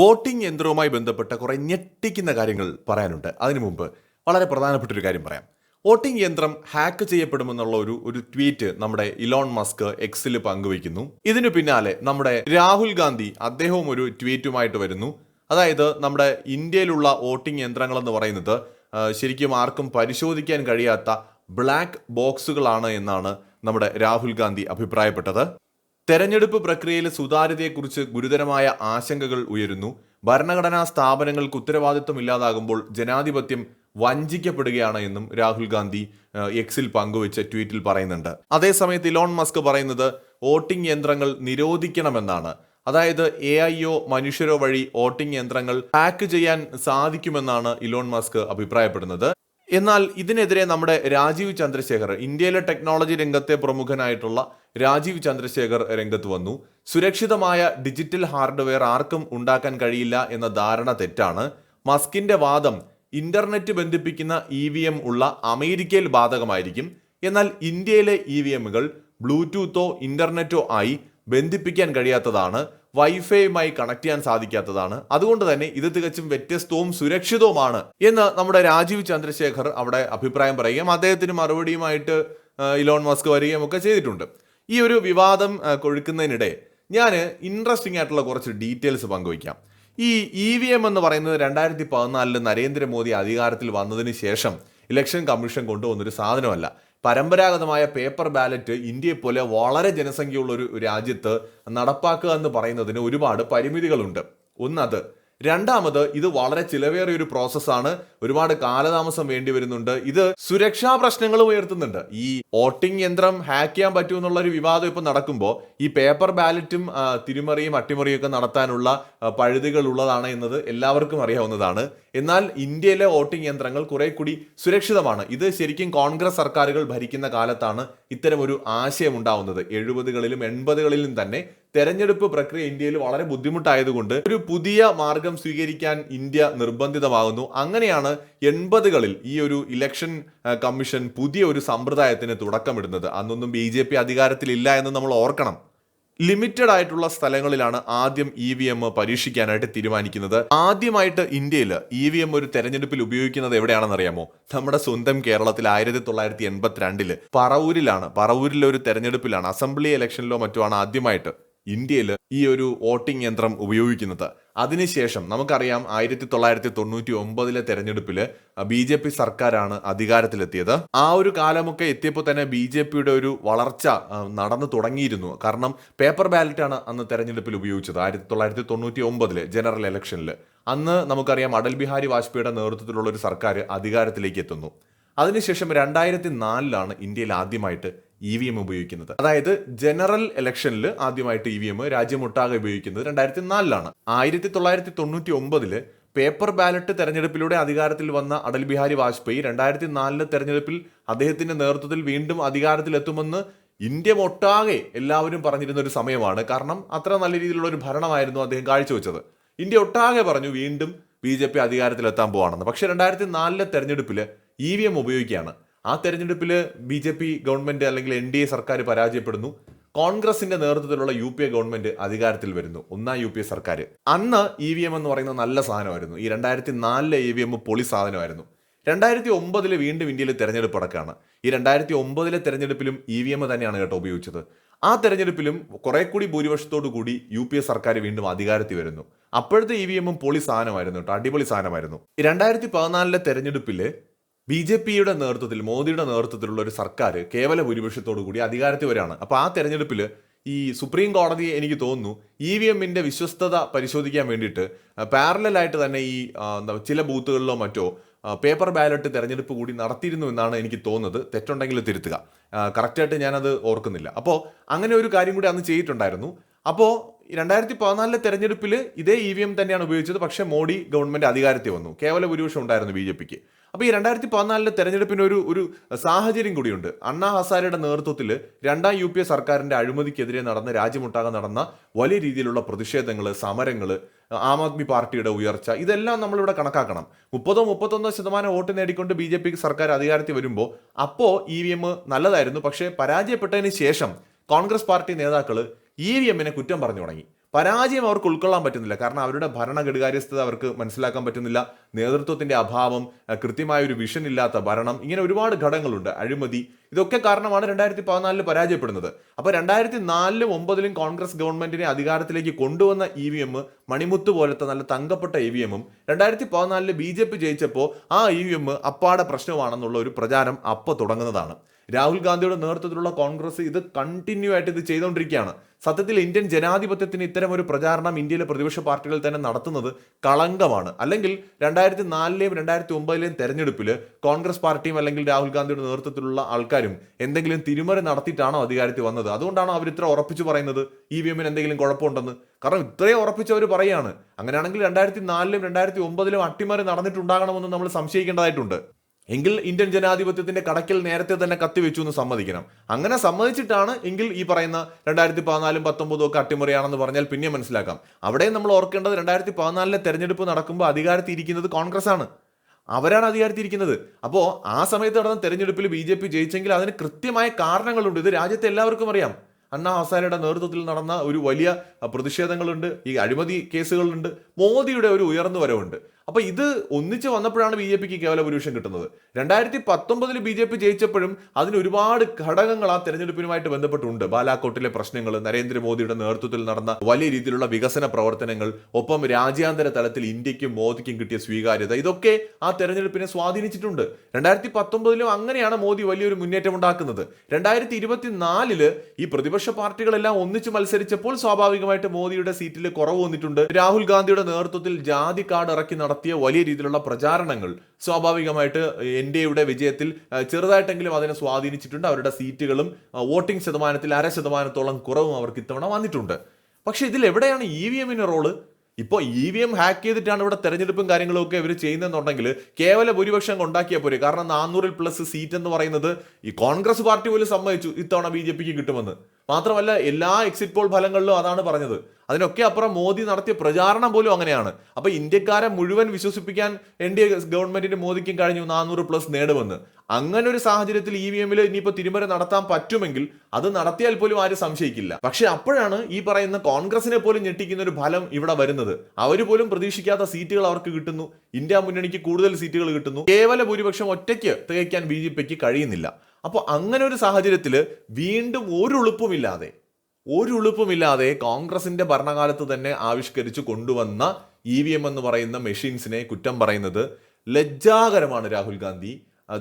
Voting യന്ത്രവുമായി ബന്ധപ്പെട്ട കുറേ ഞെട്ടിക്കുന്ന കാര്യങ്ങൾ പറയാനുണ്ട്. അതിനു മുമ്പ് വളരെ പ്രധാനപ്പെട്ട ഒരു കാര്യം പറയാം. വോട്ടിംഗ് യന്ത്രം ഹാക്ക് ചെയ്യപ്പെടുമെന്നുള്ള ഒരു ഒരു ട്വീറ്റ് നമ്മുടെ ഇലോൺ മസ്ക് എക്സിൽ പങ്കുവയ്ക്കുന്നു. ഇതിനു പിന്നാലെ നമ്മുടെ രാഹുൽ ഗാന്ധി അദ്ദേഹവും ഒരു ട്വീറ്റുമായിട്ട് വരുന്നു. അതായത് നമ്മുടെ ഇന്ത്യയിലുള്ള വോട്ടിംഗ് യന്ത്രങ്ങൾ എന്ന് പറയുന്നത് ശരിക്കും ആർക്കും പരിശോധിക്കാൻ കഴിയാത്ത ബ്ലാക്ക് ബോക്സുകളാണ് എന്നാണ് നമ്മുടെ രാഹുൽ ഗാന്ധി അഭിപ്രായപ്പെട്ടത്. തെരഞ്ഞെടുപ്പ് പ്രക്രിയയിലെ സുതാര്യതയെക്കുറിച്ച് ഗുരുതരമായ ആശങ്കകൾ ഉയരുന്നു. ഭരണഘടനാ സ്ഥാപനങ്ങൾക്ക് ഉത്തരവാദിത്വം ഇല്ലാതാകുമ്പോൾ ജനാധിപത്യം വഞ്ചിക്കപ്പെടുകയാണ് എന്നും രാഹുൽ ഗാന്ധി എക്സിൽ പങ്കുവച്ച ട്വീറ്റിൽ പറയുന്നുണ്ട്. അതേസമയത്ത് ഇലോൺ മസ്ക് പറയുന്നത് വോട്ടിംഗ് യന്ത്രങ്ങൾ നിരോധിക്കണമെന്നാണ്. അതായത് എ ഐയോ മനുഷ്യരോ വഴി വോട്ടിംഗ് യന്ത്രങ്ങൾ ഹാക്ക് ചെയ്യാൻ സാധിക്കുമെന്നാണ് ഇലോൺ മസ്ക് അഭിപ്രായപ്പെടുന്നത്. എന്നാൽ ഇതിനെതിരെ നമ്മുടെ രാജീവ് ചന്ദ്രശേഖർ ഇന്ത്യയിലെ ടെക്നോളജി രംഗത്തെ പ്രമുഖനായിട്ടുള്ള രാജീവ് ചന്ദ്രശേഖർ രംഗത്ത് വന്നു. സുരക്ഷിതമായ ഡിജിറ്റൽ ഹാർഡ്വെയർ ആർക്കും ഉണ്ടാക്കാൻ കഴിയില്ല എന്ന ധാരണ തെറ്റാണ്. മസ്കിന്റെ വാദം ഇന്റർനെറ്റ് ബന്ധിപ്പിക്കുന്ന ഇ വി എം ഉള്ള അമേരിക്കയിൽ ബാധകമായിരിക്കും. എന്നാൽ ഇന്ത്യയിലെ ഇ വി എമ്മുകൾ ബ്ലൂടൂത്തോ ഇന്റർനെറ്റോ ആയി ബന്ധിപ്പിക്കാൻ കഴിയാത്തതാണ്. വൈഫൈയുമായി കണക്ട് ചെയ്യാൻ സാധിക്കാത്തതാണ്. അതുകൊണ്ട് തന്നെ ഇത് തികച്ചും വ്യത്യസ്തവും സുരക്ഷിതവുമാണ് എന്ന് നമ്മുടെ രാജീവ് ചന്ദ്രശേഖർ അവിടെ അഭിപ്രായം പറയുകയും അദ്ദേഹത്തിന് മറുപടിയുമായിട്ട് ഇലോൺ മസ്ക് വരികയും ഒക്കെ ചെയ്തിട്ടുണ്ട്. ഈ ഒരു വിവാദം കൊഴുക്കുന്നതിനിടെ ഞാൻ ഇൻട്രസ്റ്റിംഗ് ആയിട്ടുള്ള കുറച്ച് ഡീറ്റെയിൽസ് പങ്കുവയ്ക്കാം. ഈ ഇ വി എം എന്ന് പറയുന്നത് രണ്ടായിരത്തി പതിനാലിൽ നരേന്ദ്രമോദി അധികാരത്തിൽ വന്നതിന് ശേഷം ഇലക്ഷൻ കമ്മീഷൻ കൊണ്ടുവന്നൊരു സാധനമല്ല. പരമ്പരാഗതമായ പേപ്പർ ബാലറ്റ് ഇന്ത്യയെ പോലെ വളരെ ജനസംഖ്യയുള്ള ഒരു രാജ്യത്ത് നടപ്പാക്കുക എന്ന് പറയുന്നതിന് ഒരുപാട് പരിമിതികളുണ്ട്. ഒന്നത് രണ്ടാമത് ഇത് വളരെ ചിലവേറിയ ഒരു പ്രോസസ്സാണ്. ഒരുപാട് കാലതാമസം വേണ്ടി വരുന്നുണ്ട്. ഇത് സുരക്ഷാ പ്രശ്നങ്ങൾ ഉയർത്തുന്നുണ്ട്. ഈ വോട്ടിംഗ് യന്ത്രം ഹാക്ക് ചെയ്യാൻ പറ്റുമെന്നുള്ള ഒരു വിവാദം ഇപ്പൊ നടക്കുമ്പോൾ ഈ പേപ്പർ ബാലറ്റും തിരിമറിയും അട്ടിമറിയും ഒക്കെ നടത്താനുള്ള പഴുതുകൾ ഉള്ളതാണ് എന്നത് എല്ലാവർക്കും അറിയാവുന്നതാണ്. എന്നാൽ ഇന്ത്യയിലെ വോട്ടിംഗ് യന്ത്രങ്ങൾ കുറെ കൂടി സുരക്ഷിതമാണ്. ഇത് ശരിക്കും കോൺഗ്രസ് സർക്കാരുകൾ ഭരിക്കുന്ന കാലത്താണ് ഇത്തരം ഒരു ആശയം ഉണ്ടാവുന്നത്. എഴുപതുകളിലും എൺപതുകളിലും തന്നെ തെരഞ്ഞെടുപ്പ് പ്രക്രിയ ഇന്ത്യയിൽ വളരെ ബുദ്ധിമുട്ടായതുകൊണ്ട് ഒരു പുതിയ മാർഗം സ്വീകരിക്കാൻ ഇന്ത്യ നിർബന്ധിതമാകുന്നു. അങ്ങനെയാണ് എൺപതുകളിൽ ഈ ഒരു ഇലക്ഷൻ കമ്മീഷൻ പുതിയ ഒരു സമ്പ്രദായത്തിന് തുടക്കമിടുന്നത്. അന്നൊന്നും ബി ജെ പി അധികാരത്തിലില്ല എന്ന് നമ്മൾ ഓർക്കണം. ലിമിറ്റഡ് ആയിട്ടുള്ള സ്ഥലങ്ങളിലാണ് ആദ്യം ഇ വി എം പരീക്ഷിക്കാനായിട്ട് തീരുമാനിക്കുന്നത്. ആദ്യമായിട്ട് ഇന്ത്യയിൽ ഇ വി എം ഒരു തെരഞ്ഞെടുപ്പിൽ ഉപയോഗിക്കുന്നത് എവിടെയാണെന്ന് അറിയാമോ നമ്മുടെ സ്വന്തം കേരളത്തിൽ ആയിരത്തി തൊള്ളായിരത്തി എൺപത്തിരണ്ടിൽ. പറവൂരിലാണ്. പറവൂരിലെ ഒരു തെരഞ്ഞെടുപ്പിലാണ്. അസംബ്ലി ഇലക്ഷനിലോ മറ്റോ ആണ് ആദ്യമായിട്ട്. ഇന്ത്യയിൽ ഈ ഒരു വോട്ടിംഗ് യന്ത്രം ഉപയോഗിക്കുന്നത്. അതിനുശേഷം നമുക്കറിയാം ആയിരത്തി തൊള്ളായിരത്തി തൊണ്ണൂറ്റി ഒമ്പതിലെ തെരഞ്ഞെടുപ്പിൽ ബി ജെ പി സർക്കാരാണ് അധികാരത്തിലെത്തിയത്. ആ ഒരു കാലമൊക്കെ എത്തിയപ്പോൾ തന്നെ ബി ജെ പിയുടെ ഒരു വളർച്ച നടന്നു തുടങ്ങിയിരുന്നു. കാരണം പേപ്പർ ബാലറ്റാണ് അന്ന് തെരഞ്ഞെടുപ്പിൽ ഉപയോഗിച്ചത് ആയിരത്തി തൊള്ളായിരത്തി തൊണ്ണൂറ്റി ഒമ്പതിൽ ജനറൽ ഇലക്ഷനിൽ. അന്ന് നമുക്കറിയാം അടൽ ബിഹാരി വാജ്പേയിയുടെ നേതൃത്വത്തിലുള്ള ഒരു സർക്കാർ അധികാരത്തിലേക്ക് എത്തുന്നു. അതിനുശേഷം രണ്ടായിരത്തി നാലിലാണ് ഇന്ത്യയിൽ ആദ്യമായിട്ട് ഇ വി എം ഉപയോഗിക്കുന്നത്. അതായത് ജനറൽ ഇലക്ഷനിൽ ആദ്യമായിട്ട് ഇ വി എം രാജ്യമൊട്ടാകെ ഉപയോഗിക്കുന്നത് രണ്ടായിരത്തി നാലിലാണ് ആയിരത്തി തൊള്ളായിരത്തി തൊണ്ണൂറ്റി ഒമ്പതിൽ പേപ്പർ ബാലറ്റ് തെരഞ്ഞെടുപ്പിലൂടെ അധികാരത്തിൽ വന്ന അടൽ ബിഹാരി വാജ്പേയി രണ്ടായിരത്തി നാലിലെ തെരഞ്ഞെടുപ്പിൽ അദ്ദേഹത്തിന്റെ നേതൃത്വത്തിൽ വീണ്ടും അധികാരത്തിലെത്തുമെന്ന് ഇന്ത്യ ഒട്ടാകെ എല്ലാവരും പറഞ്ഞിരുന്ന ഒരു സമയമാണ്. കാരണം അത്ര നല്ല രീതിയിലുള്ള ഒരു ഭരണമായിരുന്നു അദ്ദേഹം കാഴ്ചവെച്ചത്. ഇന്ത്യ ഒട്ടാകെ പറഞ്ഞു വീണ്ടും ബി ജെ പി അധികാരത്തിലെത്താൻ പോവാണെന്ന്. പക്ഷേ രണ്ടായിരത്തി നാലിലെ തെരഞ്ഞെടുപ്പിൽ ഇ വി എം ഉപയോഗിക്കുകയാണ്. ആ തെരഞ്ഞെടുപ്പിൽ ബി ജെ പി ഗവൺമെന്റ് അല്ലെങ്കിൽ എൻ ഡി എ സർക്കാർ പരാജയപ്പെടുന്നു. കോൺഗ്രസിന്റെ നേതൃത്വത്തിലുള്ള യു പി എ ഗവൺമെന്റ് അധികാരത്തിൽ വരുന്നു. ഒന്നാം യു പി എ സർക്കാർ. അന്ന് ഇ വി എം എന്ന് പറയുന്ന നല്ല സാധനമായിരുന്നു. ഈ രണ്ടായിരത്തി നാലിലെ ഇ വി എം പൊളി സാധനമായിരുന്നു. രണ്ടായിരത്തി ഒമ്പതിൽ വീണ്ടും ഇന്ത്യയിൽ തെരഞ്ഞെടുപ്പ് അടക്കാണ്. ഈ രണ്ടായിരത്തി ഒമ്പതിലെ തെരഞ്ഞെടുപ്പിലും ഇ വി എം തന്നെയാണ് കേട്ടോ ഉപയോഗിച്ചത്. ആ തെരഞ്ഞെടുപ്പിലും കുറെ കൂടി ഭൂരിപക്ഷത്തോടു കൂടി യു പി എ സർക്കാർ വീണ്ടും അധികാരത്തിൽ വരുന്നു. അപ്പോഴത്തെ ഇ വി എമ്മും പൊളി സാധനമായിരുന്നു കേട്ടോ. അടിപൊളി സാധനമായിരുന്നു. രണ്ടായിരത്തി പതിനാലിലെ തെരഞ്ഞെടുപ്പിൽ ബി ജെ പിയുടെ നേതൃത്വത്തിൽ മോദിയുടെ നേതൃത്വത്തിലുള്ള ഒരു സർക്കാർ കേവല ഭൂരിപക്ഷത്തോടു കൂടി അധികാരത്തിൽ വരികയാണ് അപ്പോൾ ആ തെരഞ്ഞെടുപ്പിൽ ഈ സുപ്രീം കോടതി എനിക്ക് തോന്നുന്നു ഇ വി എമ്മിന്റെ വിശ്വസ്തത പരിശോധിക്കാൻ വേണ്ടിയിട്ട് പാരലായിട്ട് തന്നെ ഈ ചില ബൂത്തുകളിലോ മറ്റോ പേപ്പർ ബാലറ്റ് തെരഞ്ഞെടുപ്പ് കൂടി നടത്തിയിരുന്നു എന്നാണ് എനിക്ക് തോന്നുന്നത്. തെറ്റുണ്ടെങ്കിൽ തിരുത്തുക. കറക്റ്റായിട്ട് ഞാനത് ഓർക്കുന്നില്ല. അപ്പോൾ അങ്ങനെ ഒരു കാര്യം കൂടി അന്ന് ചെയ്തിട്ടുണ്ടായിരുന്നു. അപ്പോൾ രണ്ടായിരത്തി പതിനാലിലെ തെരഞ്ഞെടുപ്പിൽ ഇതേ ഇ വി എം തന്നെയാണ് ഉപയോഗിച്ചത്. പക്ഷേ മോഡി ഗവൺമെന്റ് അധികാരത്തിൽ വന്നു. കേവല ഭൂരിപക്ഷം ഉണ്ടായിരുന്നു ബി ജെ പിക്ക്. അപ്പോൾ ഈ രണ്ടായിരത്തി പതിനാലിലെ തെരഞ്ഞെടുപ്പിന് ഒരു ഒരു സാഹചര്യം കൂടിയുണ്ട്. അണ്ണാ ഹസാരയുടെ നേതൃത്വത്തിൽ രണ്ടാം യു പി എ സർക്കാരിന്റെ അഴിമതിക്കെതിരെ നടന്ന രാജ്യമൊട്ടാകെ നടന്ന വലിയ രീതിയിലുള്ള പ്രതിഷേധങ്ങൾ സമരങ്ങൾ ആം ആദ്മി പാർട്ടിയുടെ ഉയർച്ച ഇതെല്ലാം നമ്മളിവിടെ കണക്കാക്കണം. മുപ്പതോ മുപ്പത്തൊന്നോ ശതമാനം വോട്ട് നേടിക്കൊണ്ട് ബി ജെ പിക്ക് സർക്കാർ അധികാരത്തിൽ വരുമ്പോൾ അപ്പോൾ ഇ വി എം നല്ലതായിരുന്നു. പക്ഷേ പരാജയപ്പെട്ടതിന് ശേഷം കോൺഗ്രസ് പാർട്ടി നേതാക്കൾ ഇ വി എമ്മിനെ കുറ്റം പറഞ്ഞു തുടങ്ങി. പരാജയം അവർക്ക് ഉൾക്കൊള്ളാൻ പറ്റുന്നില്ല. കാരണം അവരുടെ ഭരണഘടകാര്യസ്ഥത അവർക്ക് മനസ്സിലാക്കാൻ പറ്റുന്നില്ല. നേതൃത്വത്തിന്റെ അഭാവം കൃത്യമായ ഒരു വിഷൻ ഇല്ലാത്ത ഭരണം ഇങ്ങനെ ഒരുപാട് ഘടകങ്ങളുണ്ട്. അഴിമതി ഇതൊക്കെ കാരണമാണ് രണ്ടായിരത്തി പതിനാലിൽ പരാജയപ്പെടുന്നത്. അപ്പൊ രണ്ടായിരത്തി നാലിലും ഒമ്പതിലും കോൺഗ്രസ് ഗവൺമെന്റിനെ അധികാരത്തിലേക്ക് കൊണ്ടുവന്ന ഇ വി എം മണിമുത്ത് പോലത്തെ നല്ല തങ്കപ്പെട്ട ഇ വി എമ്മും രണ്ടായിരത്തി പതിനാലിൽ ബി ജെ പി ജയിച്ചപ്പോൾ ആ ഇ വി എം അപ്പാടെ പ്രശ്നമാണെന്നുള്ള ഒരു പ്രചാരം അപ്പോൾ തുടങ്ങുന്നതാണ്. രാഹുൽ ഗാന്ധിയുടെ നേതൃത്വത്തിലുള്ള കോൺഗ്രസ് ഇത് കണ്ടിന്യൂ ആയിട്ട് ഇത് ചെയ്തുകൊണ്ടിരിക്കുകയാണ്. സത്യത്തിൽ ഇന്ത്യൻ ജനാധിപത്യത്തിന് ഇത്തരം ഒരു പ്രചാരണം ഇന്ത്യയിലെ പ്രതിപക്ഷ പാർട്ടികൾ തന്നെ നടത്തുന്നത് കളങ്കമാണ്. അല്ലെങ്കിൽ രണ്ടായിരത്തി നാലിലെയും രണ്ടായിരത്തി ഒമ്പതിലെയും തെരഞ്ഞെടുപ്പിൽ കോൺഗ്രസ് പാർട്ടിയും അല്ലെങ്കിൽ രാഹുൽ ഗാന്ധിയുടെ നേതൃത്വത്തിലുള്ള ആൾക്കാരും എന്തെങ്കിലും തിരുമറ നടത്തിയിട്ടാണോ അധികാരത്തിൽ വന്നത്? അതുകൊണ്ടാണോ അവർ ഇത്ര ഉറപ്പിച്ചു പറയുന്നത്? ഇ വി എമ്മിന് എന്തെങ്കിലും കുഴപ്പമുണ്ടെന്ന്? കാരണം ഇത്രയും ഉറപ്പിച്ചവർ പറയുകയാണ്. അങ്ങനെയാണെങ്കിൽ രണ്ടായിരത്തി നാലിലും രണ്ടായിരത്തി ഒമ്പതിലും അട്ടിമറി നടന്നിട്ടുണ്ടാകണമെന്ന് നമ്മൾ സംശയിക്കേണ്ടതായിട്ടുണ്ട്. എങ്കിൽ ഇന്ത്യൻ ജനാധിപത്യത്തിന്റെ കടക്കിൽ നേരത്തെ തന്നെ കത്തിവെച്ചു എന്ന് സമ്മതിക്കണം. അങ്ങനെ സമ്മതിച്ചിട്ടാണ് എങ്കിൽ ഈ പറയുന്ന രണ്ടായിരത്തി പതിനാലും പത്തൊമ്പതും ഒക്കെ അട്ടിമറിയാണെന്ന് പറഞ്ഞാൽ പിന്നെ മനസ്സിലാക്കാം. അവിടെ നമ്മൾ ഓർക്കേണ്ടത് രണ്ടായിരത്തി പതിനാലിലെ തെരഞ്ഞെടുപ്പ് നടക്കുമ്പോൾ അധികാരത്തിൽ ഇരിക്കുന്നത് കോൺഗ്രസ് ആണ്. അവരാണ് അധികാരത്തിൽ ഇരിക്കുന്നത്. അപ്പോൾ ആ സമയത്ത് നടന്ന തെരഞ്ഞെടുപ്പിൽ ബി ജെ പി ജയിച്ചെങ്കിൽ അതിന് കൃത്യമായ കാരണങ്ങളുണ്ട്. ഇത് രാജ്യത്തെ എല്ലാവർക്കും അറിയാം. അണ്ണാ ഹസാരയുടെ നേതൃത്വത്തിൽ നടന്ന ഒരു വലിയ പ്രതിഷേധങ്ങളുണ്ട്. ഈ അഴിമതി കേസുകളുണ്ട്. മോദിയുടെ ഒരു ഉയർന്നു വരവുണ്ട്. അപ്പൊ ഇത് ഒന്നിച്ച് വന്നപ്പോഴാണ് ബി ജെ പിക്ക് കേവല ഭൂരിപക്ഷം കിട്ടുന്നത്. രണ്ടായിരത്തി പത്തൊമ്പതിൽ ബി ജെ പി ജയിച്ചപ്പോഴും അതിന് ഒരുപാട് ഘടകങ്ങൾ ആ തെരഞ്ഞെടുപ്പിനുമായിട്ട് ബന്ധപ്പെട്ടുണ്ട്. ബാലാക്കോട്ടിലെ പ്രശ്നങ്ങൾ നരേന്ദ്രമോദിയുടെ നേതൃത്വത്തിൽ നടന്ന വലിയ രീതിയിലുള്ള വികസന പ്രവർത്തനങ്ങൾ ഒപ്പം രാജ്യാന്തര തലത്തിൽ ഇന്ത്യക്കും മോദിക്കും കിട്ടിയ സ്വീകാര്യത ഇതൊക്കെ ആ തെരഞ്ഞെടുപ്പിനെ സ്വാധീനിച്ചിട്ടുണ്ട്. രണ്ടായിരത്തി പത്തൊമ്പതിലും അങ്ങനെയാണ് മോദി വലിയൊരു മുന്നേറ്റം ഉണ്ടാക്കുന്നത്. രണ്ടായിരത്തി ഇരുപത്തിനാലിൽ ഈ പ്രതിപക്ഷ പാർട്ടികളെല്ലാം ഒന്നിച്ച് മത്സരിച്ചപ്പോൾ സ്വാഭാവികമായിട്ട് മോദിയുടെ സീറ്റിൽ കുറവ് വന്നിട്ടുണ്ട്. രാഹുൽ ഗാന്ധിയുടെ നേതൃത്വത്തിൽ ജാതി കാർഡ് ഇറക്കി നടത്തിയ വലിയ രീതിയിലുള്ള പ്രചാരണങ്ങൾ സ്വാഭാവികമായിട്ട് എൻ ഡി എയുടെ വിജയത്തിൽ ചെറുതായിട്ടെങ്കിലും അതിനെ സ്വാധീനിച്ചിട്ടുണ്ട്. അവരുടെ സീറ്റുകളും വോട്ടിംഗ് ശതമാനത്തിൽ അര ശതമാനത്തോളം കുറവും അവർക്ക് ഇത്തവണ വന്നിട്ടുണ്ട്. പക്ഷേ ഇതിൽ എവിടെയാണ് ഇ വി എമ്മിന്റെ റോൾ? ഇപ്പോൾ ഇ വി എം ഹാക്ക് ചെയ്തിട്ടാണ് ഇവിടെ തെരഞ്ഞെടുപ്പും കാര്യങ്ങളും ഒക്കെ ഇവർ ചെയ്യുന്നതെന്നുണ്ടെങ്കിൽ കേവല ഭൂരിപക്ഷം ഉണ്ടാക്കിയാൽ പോരെ. കാരണം നാനൂറിൽ പ്ലസ് സീറ്റ് എന്ന് പറയുന്നത് ഈ കോൺഗ്രസ് പാർട്ടി പോലും സമ്മതിച്ചു ഇത്തവണ ബി ജെ പിക്ക് കിട്ടുമെന്ന്. മാത്രമല്ല എല്ലാ എക്സിറ്റ് പോൾ ഫലങ്ങളിലും അതാണ് പറഞ്ഞത്. അതിനൊക്കെ അപ്പുറം മോദി നടത്തിയ പ്രചാരണം പോലും അങ്ങനെയാണ്. അപ്പൊ ഇന്ത്യക്കാരെ മുഴുവൻ വിശ്വസിപ്പിക്കാൻ എൻ ഡി എ ഗവൺമെന്റിന് മോദിക്കും കഴിഞ്ഞു നാനൂറ് പ്ലസ് നേടുമെന്ന്. അങ്ങനെ ഒരു സാഹചര്യത്തിൽ ഇ വി എമ്മിൽ ഇനിയിപ്പോൾ തിരുമല നടത്താൻ പറ്റുമെങ്കിൽ അത് നടത്തിയാൽ പോലും ആരും സംശയിക്കില്ല. പക്ഷെ അപ്പോഴാണ് ഈ പറയുന്ന കോൺഗ്രസിനെ പോലും ഞെട്ടിക്കുന്ന ഒരു ഫലം ഇവിടെ വരുന്നത്. അവർ പോലും പ്രതീക്ഷിക്കാത്ത സീറ്റുകൾ അവർക്ക് കിട്ടുന്നു. ഇന്ത്യ മുന്നണിക്ക് കൂടുതൽ സീറ്റുകൾ കിട്ടുന്നു. കേവല ഭൂരിപക്ഷം ഒറ്റയ്ക്ക് തികയ്ക്കാൻ ബി ജെ പിക്ക് കഴിയുന്നില്ല. അപ്പോൾ അങ്ങനെ ഒരു സാഹചര്യത്തിൽ വീണ്ടും ഒരു ഉളുപ്പുമില്ലാതെ ഒരു ഉളുപ്പുമില്ലാതെ കോൺഗ്രസിന്റെ ഭരണകാലത്ത് തന്നെ ആവിഷ്കരിച്ച് കൊണ്ടുവന്ന ഇ വി എം എന്ന് പറയുന്ന മെഷീൻസിനെ കുറ്റം പറയുന്നത് ലജ്ജാകരമാണ് രാഹുൽ ഗാന്ധി.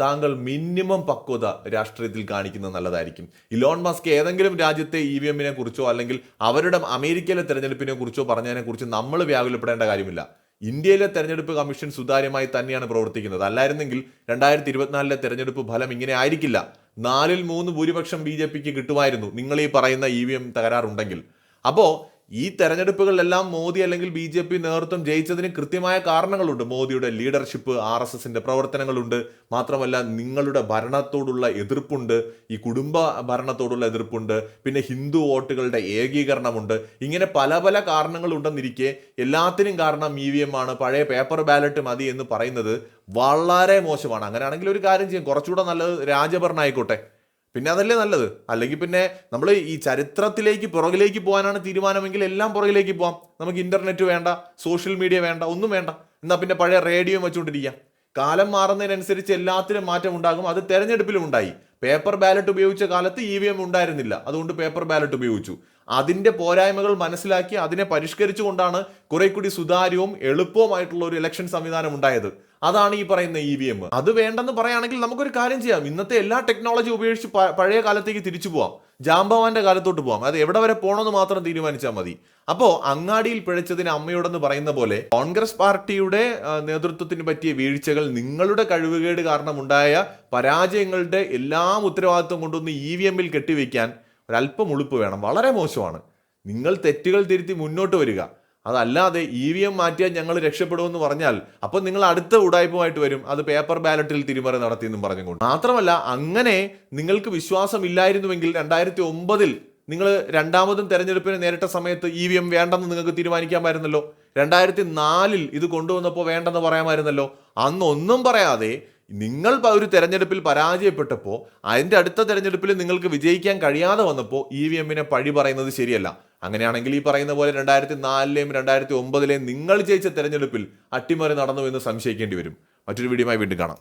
താങ്കൾ മിനിമം പക്വത രാഷ്ട്രീയത്തിൽ കാണിക്കുന്നത് നല്ലതായിരിക്കും. ഇലോൺ മസ്ക് ഏതെങ്കിലും രാജ്യത്തെ ഇ വി എമ്മിനെ കുറിച്ചോ അല്ലെങ്കിൽ അവരുടെ അമേരിക്കയിലെ തെരഞ്ഞെടുപ്പിനെ കുറിച്ചോ പറഞ്ഞതിനെ കുറിച്ച് നമ്മൾ വ്യാകുലപ്പെടേണ്ട കാര്യമില്ല. ഇന്ത്യയിലെ തെരഞ്ഞെടുപ്പ് കമ്മീഷൻ സുതാര്യമായി തന്നെയാണ് പ്രവർത്തിക്കുന്നത്. അല്ലായിരുന്നെങ്കിൽ രണ്ടായിരത്തി ഇരുപത്തിനാലിലെ തെരഞ്ഞെടുപ്പ് ഫലം ഇങ്ങനെ ആയിരിക്കില്ല. നാലിൽ മൂന്ന് ഭൂരിപക്ഷം ബി ജെ പിക്ക് കിട്ടുമായിരുന്നു. നിങ്ങൾ ഈ പറയുന്ന ഇ വി എം തകരാറുണ്ടെങ്കിൽ. അപ്പോൾ ഈ തെരഞ്ഞെടുപ്പുകളിലെല്ലാം മോദി അല്ലെങ്കിൽ ബി ജെ പി നേതൃത്വം ജയിച്ചതിന് കൃത്യമായ കാരണങ്ങളുണ്ട്. മോദിയുടെ ലീഡർഷിപ്പ് ആർ എസ് എസിന്റെ പ്രവർത്തനങ്ങളുണ്ട്. മാത്രമല്ല നിങ്ങളുടെ ഭരണത്തോടുള്ള എതിർപ്പുണ്ട്. ഈ കുടുംബ ഭരണത്തോടുള്ള എതിർപ്പുണ്ട്. പിന്നെ ഹിന്ദു വോട്ടുകളുടെ ഏകീകരണമുണ്ട്. ഇങ്ങനെ പല പല കാരണങ്ങളുണ്ടെന്നിരിക്കെ എല്ലാത്തിനും കാരണം ഇ വി എം ആണ്. പഴയ പേപ്പർ ബാലറ്റ് മതി എന്ന് പറയുന്നത് വളരെ മോശമാണ്. അങ്ങനെയാണെങ്കിൽ ഒരു കാര്യം ചെയ്യും. കുറച്ചുകൂടെ നല്ലത് രാജഭരണം ആയിക്കോട്ടെ പിന്നെ അതല്ലേ നല്ലത്? അല്ലെങ്കിൽ പിന്നെ നമ്മൾ ഈ ചരിത്രത്തിലേക്ക് പുറകിലേക്ക് പോകാനാണ് തീരുമാനമെങ്കിൽ എല്ലാം പുറകിലേക്ക് പോവാം. നമുക്ക് ഇന്റർനെറ്റ് വേണ്ട സോഷ്യൽ മീഡിയ വേണ്ട ഒന്നും വേണ്ട. എന്നാൽ പിന്നെ പഴയ റേഡിയോ വെച്ചുകൊണ്ടിരിക്കാം കാലം മാറുന്നതിനനുസരിച്ച് എല്ലാത്തിനും മാറ്റം ഉണ്ടാകും. അത് തെരഞ്ഞെടുപ്പിലും ഉണ്ടായി. പേപ്പർ ബാലറ്റ് ഉപയോഗിച്ച കാലത്ത് ഇ വി എം ഉണ്ടായിരുന്നില്ല. അതുകൊണ്ട് പേപ്പർ ബാലറ്റ് ഉപയോഗിച്ചു. അതിന്റെ പോരായ്മകൾ മനസ്സിലാക്കി അതിനെ പരിഷ്കരിച്ചുകൊണ്ടാണ് കുറെ കൂടി സുതാര്യവും എളുപ്പവുമായിട്ടുള്ള ഒരു ഇലക്ഷൻ സംവിധാനം ഉണ്ടായത്. അതാണ് ഈ പറയുന്ന ഇ വി എം അത് വേണ്ടെന്ന് പറയുകയാണെങ്കിൽ നമുക്കൊരു കാര്യം ചെയ്യാം. ഇന്നത്തെ എല്ലാ ടെക്നോളജി ഉപയോഗിച്ച് പഴയ കാലത്തേക്ക് തിരിച്ചു പോവാം. ജാംബവാന്റെ കാലത്തോട്ട് പോവാം. അത് എവിടെ വരെ പോകണമെന്ന് മാത്രം തീരുമാനിച്ചാൽ മതി. അപ്പോ അങ്ങാടിയിൽ പിഴച്ചതിന് അമ്മയോടെന്ന് പറയുന്ന പോലെ കോൺഗ്രസ് പാർട്ടിയുടെ നേതൃത്വത്തിന് പറ്റിയ വീഴ്ചകൾ നിങ്ങളുടെ കഴിവുകേട് കാരണമുണ്ടായ പരാജയങ്ങളുടെ എല്ലാം ഉത്തരവാദിത്വം കൊണ്ടൊന്ന് ഇ വി എമ്മിൽ കെട്ടിവെക്കാൻ ഒരല്പം ഉളുപ്പ് വേണം. വളരെ മോശമാണ്. നിങ്ങൾ തെറ്റുകൾ തിരുത്തി മുന്നോട്ട് വരിക. അതല്ലാതെ ഇ വി എം മാറ്റിയാൽ ഞങ്ങൾ രക്ഷപ്പെടുമെന്ന് പറഞ്ഞാൽ അപ്പോൾ നിങ്ങൾ അടുത്ത ഉടായ്പുമായിട്ട് വരും. അത് പേപ്പർ ബാലറ്റിൽ തിരിമറി നടത്തിയെന്നും പറഞ്ഞുകൊണ്ട്. മാത്രമല്ല അങ്ങനെ നിങ്ങൾക്ക് വിശ്വാസം ഇല്ലായിരുന്നുവെങ്കിൽ രണ്ടായിരത്തി ഒമ്പതിൽ നിങ്ങൾ രണ്ടാമതും തെരഞ്ഞെടുപ്പിന് നേരിട്ട സമയത്ത് ഇ വി എം വേണ്ടെന്ന് നിങ്ങൾക്ക് തീരുമാനിക്കാമായിരുന്നല്ലോ. രണ്ടായിരത്തി നാലിൽ ഇത് കൊണ്ടുവന്നപ്പോൾ വേണ്ടെന്ന് പറയാമായിരുന്നല്ലോ. അന്ന് ഒന്നും പറയാതെ നിങ്ങൾ ഒരു തെരഞ്ഞെടുപ്പിൽ പരാജയപ്പെട്ടപ്പോൾ അതിന്റെ അടുത്ത തെരഞ്ഞെടുപ്പിൽ നിങ്ങൾക്ക് വിജയിക്കാൻ കഴിയാതെ വന്നപ്പോൾ ഇ വി എമ്മിനെ പഴി പറയുന്നത് ശരിയല്ല. അങ്ങനെയാണെങ്കിൽ ഈ പറയുന്ന പോലെ രണ്ടായിരത്തി നാലിലെയും രണ്ടായിരത്തി ഒമ്പതിലെയും നിങ്ങൾ ജയിച്ച തെരഞ്ഞെടുപ്പിൽ അട്ടിമറി നടന്നു എന്ന് സംശയിക്കേണ്ടി വരും. മറ്റൊരു വീഡിയോയുമായി വീണ്ടും കാണാം.